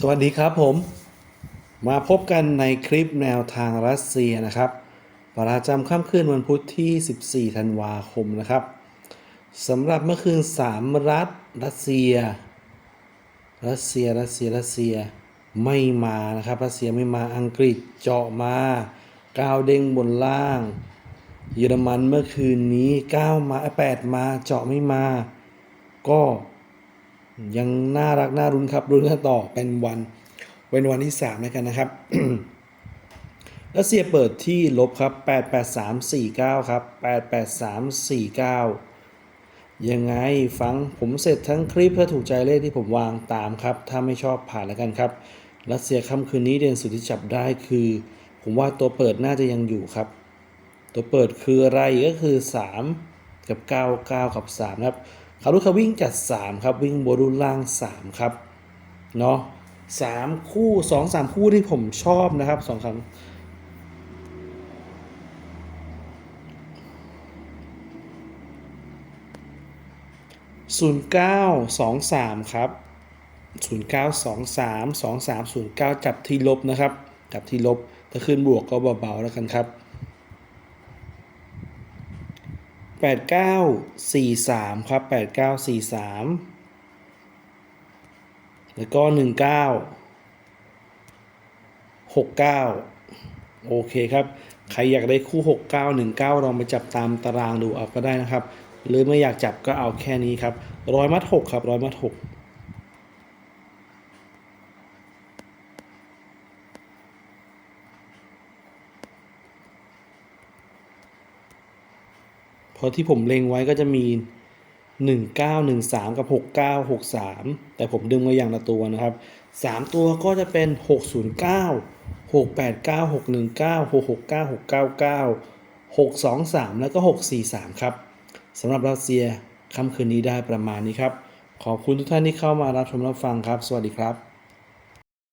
สวัสดีครับผม มาพบกันในคลิปแนวทางรัสเซียนะครับ ประจำค่ำคืนวันพุธที่ 14 ธันวาคมนะครับสำหรับเมื่อคืน 3 รัฐรัสเซีย รัสเซียรัสเซียรัสเซียไม่มานะครับรัสเซียไม่มาอังกฤษเจาะมาก้าวเด้งบนล่าง เยอรมันเมื่อคืนนี้ 9 มา 8 มาเจาะไม่มา ก็ ยังน่ารักน่ารุนครับรุนกันต่อเป็นวันเป็นวันที่ 3 แล้วกันนะครับรัสเซียเปิดที่ลบครับ 88349 ครับ 88349 ยังไงฟังผมเสร็จทั้งคลิปถ้าถูกใจเลขที่ผมวางตามครับ ถ้าไม่ชอบผ่านแล้วกันครับ รัสเซียค่ำคืนนี้เด่นสุดที่จับได้คือ ผมว่าตัวเปิดน่าจะยังอยู่ครับ ตัวเปิดคืออะไรก็คือ 3 กับ 9 9 กับ 3 ครับ คารุคาวิ่งจัด 3 ครับ วิ่งบนรุนล่าง 3 ครับ เนาะ3คู่2 3คู่ที่ผมชอบนะครับ2ครั้งศูนย์เก้าสองสามครับศูนย์เก้าสองสามสองสามศูนย์เก้าจับที่ลบนะครับ จับที่ลบถ้าขึ้นบวกก็เบาๆแล้วกันครับ 8943 ครับ 8943 แล้วก็ 19 69 โอเคครับ ใครอยากได้คู่ 69 19 ลองไปจับตามตารางดูเอาก็ได้นะครับ หรือไม่อยากจับก็เอาแค่นี้ครับร้อยมัด 6 ครับร้อยมัด 6 เพราะที่ผมเล็งไว้ก็จะมี 1913 กับ 6963 แต่ผมดึงมาอย่างละตัวนะครับ 3 ตัวก็จะเป็น 609 689 619 669 699 623 แล้วก็ 643 ครับสำหรับรัสเซียค่ำคืนนี้ได้ประมาณนี้ครับ ขอบคุณทุกท่านที่เข้ามารับชมรับฟังครับ สวัสดีครับ